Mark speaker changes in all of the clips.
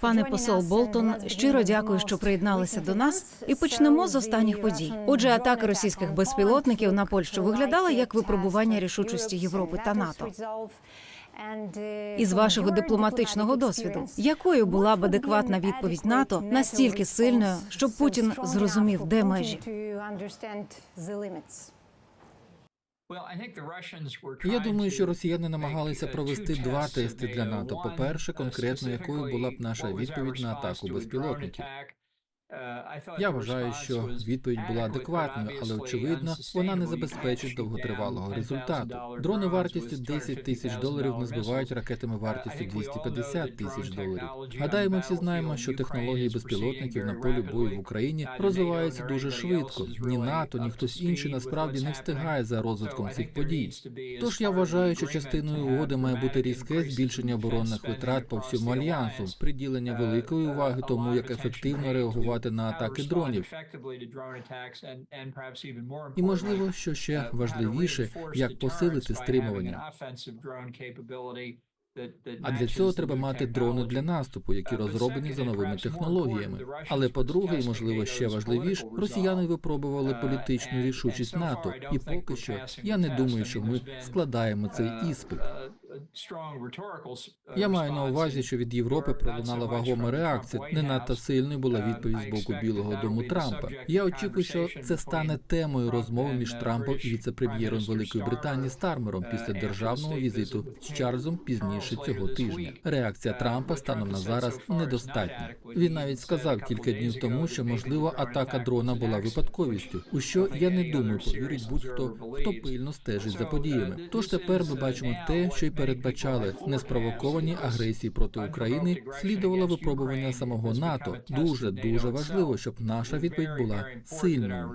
Speaker 1: Пане посол Болтон, щиро дякую, що приєдналися до нас. І почнемо з останніх подій. Отже, атака російських безпілотників на Польщу виглядала як випробування рішучості Європи та НАТО. Із вашого дипломатичного досвіду, якою була б адекватна відповідь НАТО настільки сильною, щоб Путін зрозумів, де межі?
Speaker 2: Я думаю, що росіяни намагалися провести два тести для НАТО. По перше, конкретно якою була б наша відповідь на атаку безпілотників. Я вважаю, що відповідь була адекватною, але очевидно, вона не забезпечить довготривалого результату. Дрони вартістю 10 тисяч доларів не збивають ракетами вартістю 250 тисяч доларів. Гадаю, ми всі знаємо, що технології безпілотників на полі бою в Україні розвиваються дуже швидко. Ні НАТО, ні хтось інший насправді не встигає за розвитком цих подій. Тож я вважаю, що частиною угоди має бути різке збільшення оборонних витрат по всьому альянсу, приділення великої уваги тому, як ефективно реагувати на атаки дронів. І можливо, що ще важливіше, як посилити стримування. А для цього треба мати дрони для наступу, які розроблені за новими технологіями. Але по-друге, і можливо ще важливіше, росіяни випробували політичну рішучість НАТО, і поки що я не думаю, що ми складаємо цей іспит. Я маю на увазі, що від Європи пролунала вагома реакція. Не надто сильною була відповідь з боку Білого Дому Трампа. Я очікую, що це стане темою розмови між Трампом і віце-прем'єром Великої Британії Стармером після державного візиту з Чарльзом пізніше цього тижня. Реакція Трампа станом на зараз недостатня. Він навіть сказав кілька днів тому, що можливо атака дрона була випадковістю. У що я не думаю, повірить будь-хто, хто пильно стежить за подіями. Тож тепер ми бачимо те, що й передбачали неспровоковані агресії проти України. Слідувало випробування самого НАТО. Дуже дуже важливо, щоб наша відповідь була сильною.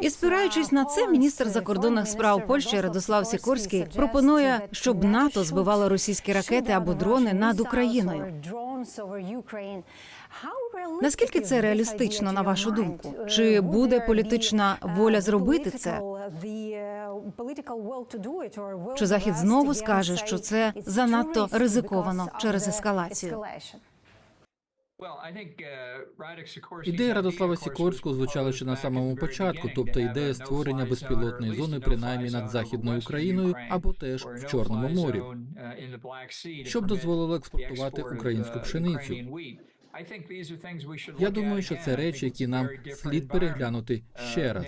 Speaker 1: І спираючись на це, міністр закордонних справ Польщі Радослав Сікорський пропонує, щоб НАТО збивало російські ракети або дрони над Україною. Наскільки це реалістично, на вашу думку? Чи буде політична воля зробити це? Чи захід знову скаже, що це занадто ризиковано через ескалацію?
Speaker 2: Ідея Радослава Сікорського звучала ще на самому початку, тобто ідея створення безпілотної зони, принаймні над західною Україною або теж в Чорному морі, щоб дозволило експортувати українську пшеницю. Я думаю, що це речі, які нам слід переглянути ще раз.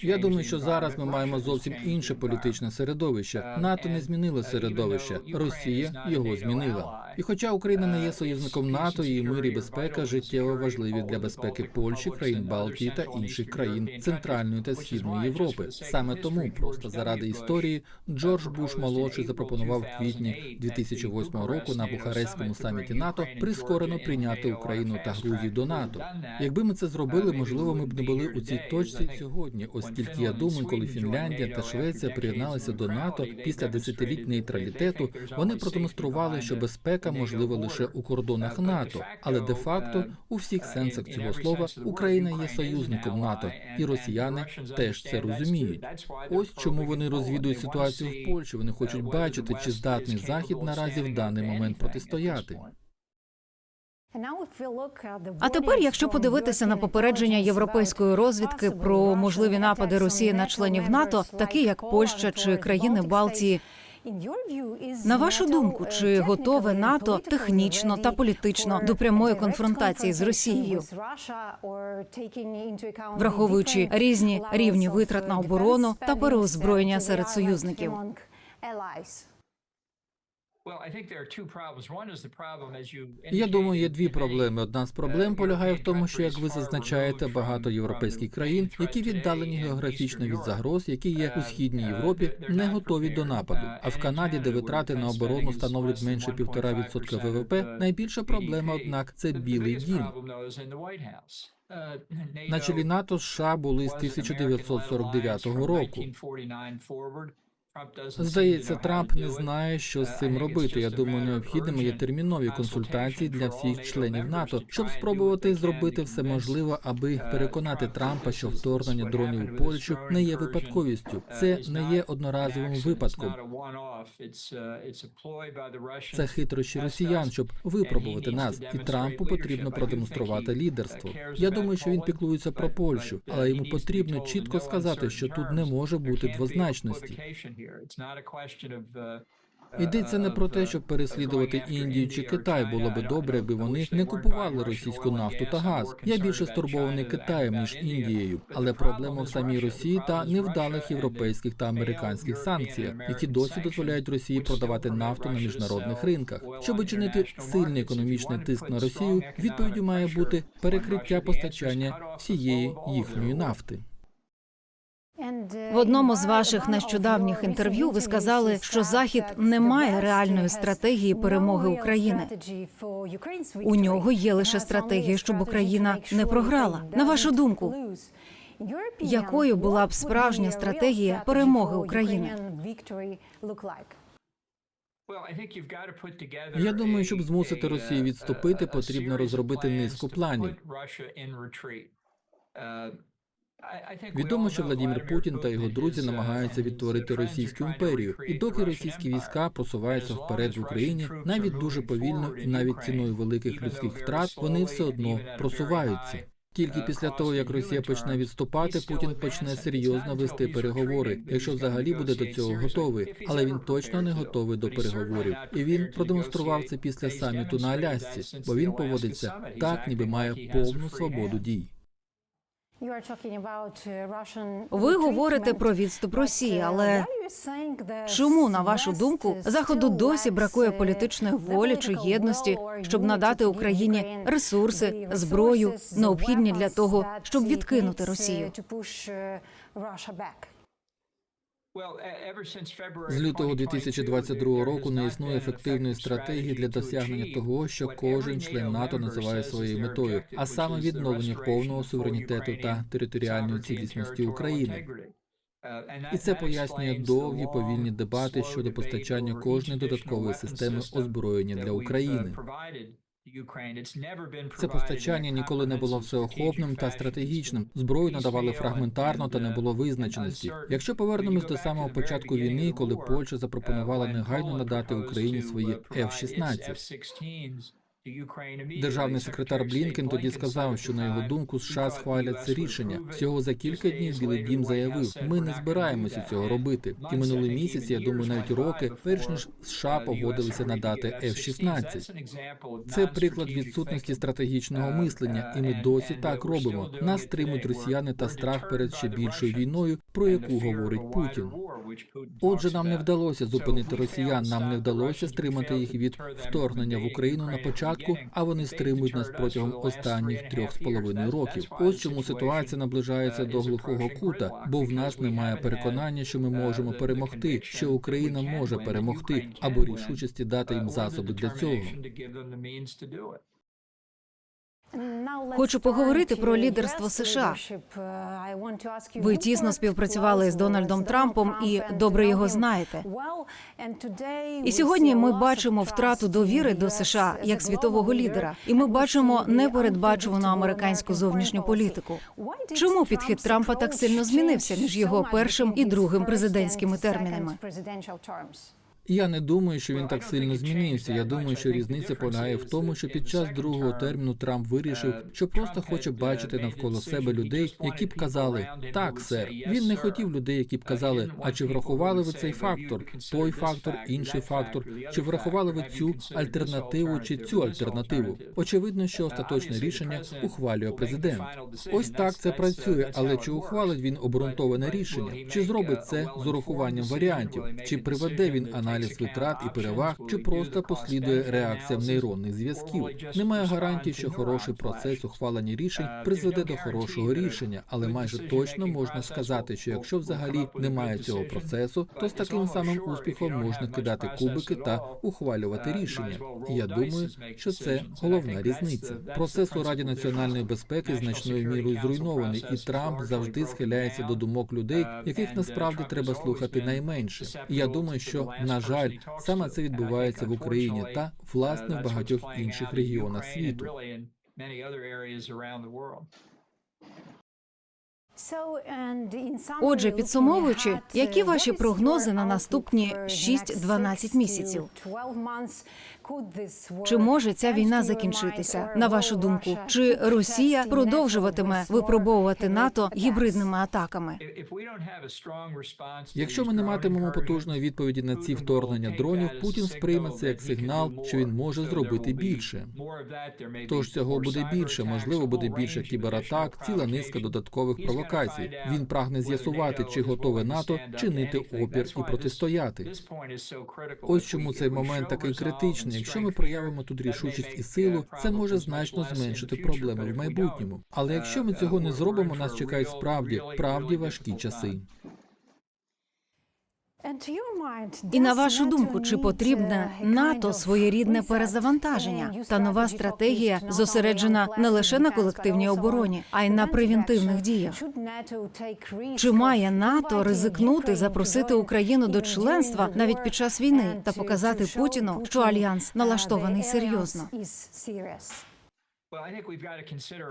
Speaker 2: Я думаю, що зараз ми маємо зовсім інше політичне середовище. НАТО не змінило середовище, Росія його змінила. І хоча Україна не є союзником НАТО, її мир і безпека життєво важливі для безпеки Польщі, країн Балтії та інших країн Центральної та Східної Європи. Саме тому, просто заради історії, Джордж Буш молодший запропонував в квітні 2008 року на Бухарестському саміті НАТО прискорено прийняти Україну та Грузію до НАТО. Якби ми це зробили, можливо, ми б не були у цій точці сьогодні, оскільки я думаю, коли Фінляндія та Швеція приєдналися до НАТО після десятиліть нейтралітету, вони продемонстрували, що безпека можлива лише у кордонах НАТО, але де факто у всіх сенсах цього слова Україна є союзником НАТО, і росіяни теж це розуміють. Ось чому вони розвідують ситуацію в Польщі. Вони хочуть бачити, чи здатний захід наразі в даний момент протистояти.
Speaker 1: А тепер, якщо подивитися на попередження європейської розвідки про можливі напади Росії на членів НАТО, такі як Польща чи країни Балтії, на вашу думку, чи готове НАТО технічно та політично до прямої конфронтації з Росією, враховуючи різні рівні витрат на оборону та переозброєння серед союзників?
Speaker 2: Я думаю, є дві проблеми. Одна з проблем полягає в тому, що як ви зазначаєте, багато європейських країн, які віддалені географічно від загроз, які є у східній Європі, не готові до нападу. А в Канаді, де витрати на оборону становлять менше півтора відсотка ВВП, найбільша проблема, однак, це білий дім. На чолі НАТО США були з 1949 року. Здається, Трамп не знає, що з цим робити. Я думаю, необхідними є термінові консультації для всіх членів НАТО, щоб спробувати зробити все можливе, аби переконати Трампа, що вторгнення дронів у Польщу не є випадковістю. Це не є одноразовим випадком. Це хитрощі росіян, щоб випробувати нас, і Трампу потрібно продемонструвати лідерство. Я думаю, що він піклується про Польщу, але йому потрібно чітко сказати, що тут не може бути двозначності. Йдеться не про те, щоб переслідувати Індію чи Китай. Було би добре, якби вони не купували російську нафту та газ. Я більше стурбований Китаєм ніж Індією, але проблема в самій Росії та невдалих європейських та американських санкціях, які досі дозволяють Росії продавати нафту на міжнародних ринках. Щоб чинити сильний економічний тиск на Росію, відповіддю має бути перекриття постачання всієї їхньої нафти.
Speaker 1: В одному з ваших нещодавніх інтерв'ю ви сказали, що Захід не має реальної стратегії перемоги України. У нього є лише стратегія, щоб Україна не програла. На вашу думку, якою була б справжня стратегія перемоги України?
Speaker 2: Я думаю, щоб змусити Росію відступити, потрібно розробити низку планів. Відомо, що Владимир Путін та його друзі намагаються відтворити російську імперію, і доки російські війська просуваються вперед в Україні, навіть дуже повільно і навіть ціною великих людських втрат, вони все одно просуваються. Тільки після того, як Росія почне відступати, Путін почне серйозно вести переговори, якщо взагалі буде до цього готовий. Але він точно не готовий до переговорів. І він продемонстрував це після саміту на Алясці, бо він поводиться так, ніби має повну свободу дій.
Speaker 1: Ви говорите про відступ Росії, але чому, на вашу думку, заходу досі бракує політичної волі чи єдності, щоб надати Україні ресурси, зброю, необхідні для того, щоб відкинути Росію?
Speaker 2: З лютого 2022 року не існує ефективної стратегії для досягнення того, що кожен член НАТО називає своєю метою, а саме відновлення повного суверенітету та територіальної цілісності України. І це пояснює довгі повільні дебати щодо постачання кожної додаткової системи озброєння для України. Це постачання ніколи не було всеохопним та стратегічним. Зброю надавали фрагментарно та не було визначеності. Якщо повернемось до самого початку війни, коли Польща запропонувала негайно надати Україні свої F-16, Державний секретар Блінкен тоді сказав, що на його думку США схвалять це рішення. Всього за кілька днів Білий Дім заявив: ми не збираємося цього робити. І минулий місяць, я думаю, навіть роки, перш ніж США погодилися надати F-16. Це приклад відсутності стратегічного мислення, і ми досі так робимо. Нас стримують росіяни та страх перед ще більшою війною, про яку говорить Путін. Отже, нам не вдалося зупинити росіян. Нам не вдалося стримати їх від вторгнення в Україну на початку, а вони стримують нас протягом останніх трьох з половиною років. Ось чому ситуація наближається до глухого кута, бо в нас немає переконання, що ми можемо перемогти, що Україна може перемогти, або рішучості дати їм засоби для цього.
Speaker 1: Хочу поговорити про лідерство США. Ви тісно співпрацювали з Дональдом Трампом і добре його знаєте. І сьогодні ми бачимо втрату довіри до США як світового лідера, і ми бачимо непередбачувану американську зовнішню політику. Чому підхід Трампа так сильно змінився між його першим і другим президентськими термінами?
Speaker 2: Я не думаю, що він так сильно змінився. Я думаю, що різниця полягає в тому, що під час другого терміну Трамп вирішив, що просто хоче бачити навколо себе людей, які б казали так, сер. Він не хотів людей, які б казали, а чи врахували ви цей фактор, той фактор, інший фактор, чи врахували ви цю альтернативу чи цю альтернативу? Очевидно, що остаточне рішення ухвалює президент. Ось так це працює, але чи ухвалить він обґрунтоване рішення? Чи зробить це з урахуванням варіантів? Чи приведе він аналіз? Аналіз витрат і переваг, чи просто послідує реакціям нейронних зв'язків. Немає гарантії, що хороший процес ухвалення рішень призведе до хорошого рішення, але майже точно можна сказати, що якщо взагалі немає цього процесу, то з таким самим успіхом можна кидати кубики та ухвалювати рішення. І я думаю, що це головна різниця. Процес у Раді національної безпеки значною мірою зруйнований, і Трамп завжди схиляється до думок людей, яких насправді треба слухати найменше. І я думаю, що на жаль, саме це відбувається в Україні та власне в багатьох інших регіонах світу.
Speaker 1: Отже, підсумовуючи, які ваші прогнози на наступні 6-12 місяців? Чи може ця війна закінчитися? На вашу думку, чи Росія продовжуватиме випробовувати НАТО гібридними атаками?
Speaker 2: Якщо ми не матимемо потужної відповіді на ці вторгнення дронів, Путін сприйме це як сигнал, що він може зробити більше. Тож цього буде більше, можливо, буде більше кібератак, ціла низка додаткових провокацій. Він прагне з'ясувати, чи готове НАТО чинити опір і протистояти. Ось чому цей момент такий критичний. Якщо ми проявимо тут рішучість і силу, це може значно зменшити проблеми в майбутньому. Але якщо ми цього не зробимо, нас чекають справді правді важкі часи.
Speaker 1: І на вашу думку, чи потрібне НАТО своєрідне перезавантаження та нова стратегія зосереджена не лише на колективній обороні, а й на превентивних діях? Чи має НАТО ризикнути запросити Україну до членства навіть під час війни та показати Путіну, що альянс налаштований серйозно?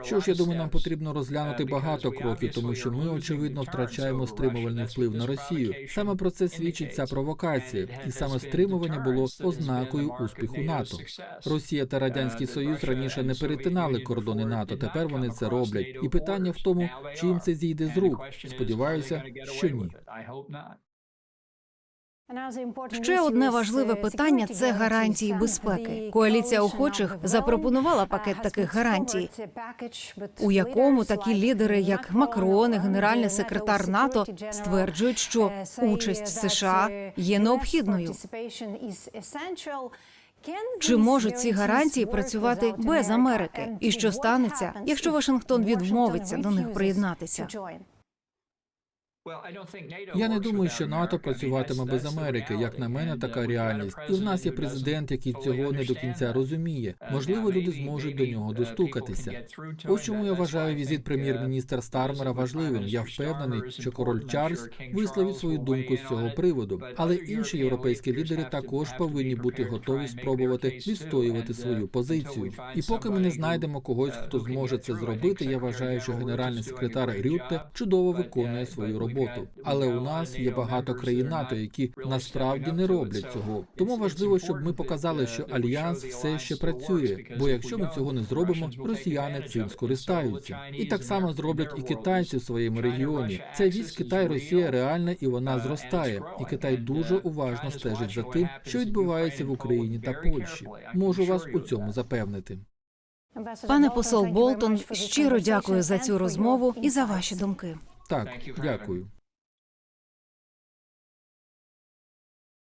Speaker 2: Що ж, я думаю, нам потрібно розглянути багато кроків, тому що ми очевидно втрачаємо стримувальний вплив на Росію. Саме про це свідчить ця провокація, і саме стримування було ознакою успіху НАТО. Росія та радянський Союз раніше не перетинали кордони НАТО. Тепер вони це роблять. І питання в тому, чи їм це зійде з рук. Сподіваюся, що ні.
Speaker 1: Ще одне важливе питання це гарантії безпеки. Коаліція охочих запропонувала пакет таких гарантій, у якому такі лідери, як Макрон і генеральний секретар НАТО, стверджують, що участь США є необхідною. Чи можуть ці гарантії працювати без Америки? І що станеться, якщо Вашингтон відмовиться до них приєднатися?
Speaker 2: Я не думаю, що НАТО працюватиме без Америки. Як на мене, така реальність. І в нас є президент, який цього не до кінця розуміє. Можливо, люди зможуть до нього достукатися. Ось чому я вважаю візит прем'єр-міністра Стармера важливим. Я впевнений, що король Чарльз висловить свою думку з цього приводу. Але інші європейські лідери також повинні бути готові спробувати відстоювати свою позицію. І поки ми не знайдемо когось, хто зможе це зробити, я вважаю, що генеральний секретар Рютте чудово виконує свою роботу. Але у нас є багато країн НАТО, які насправді не роблять цього. Тому важливо, щоб ми показали, що альянс все ще працює. Бо якщо ми цього не зробимо, росіяни цим скористаються. І так само зроблять і китайці в своєму регіоні. Ця вісь Китай Росія реальна і вона зростає. І Китай дуже уважно стежить за тим, що відбувається в Україні та Польщі. Можу вас у цьому запевнити.
Speaker 1: Пане посол Болтон, щиро дякую за цю розмову і за ваші думки.
Speaker 2: Так, дякую.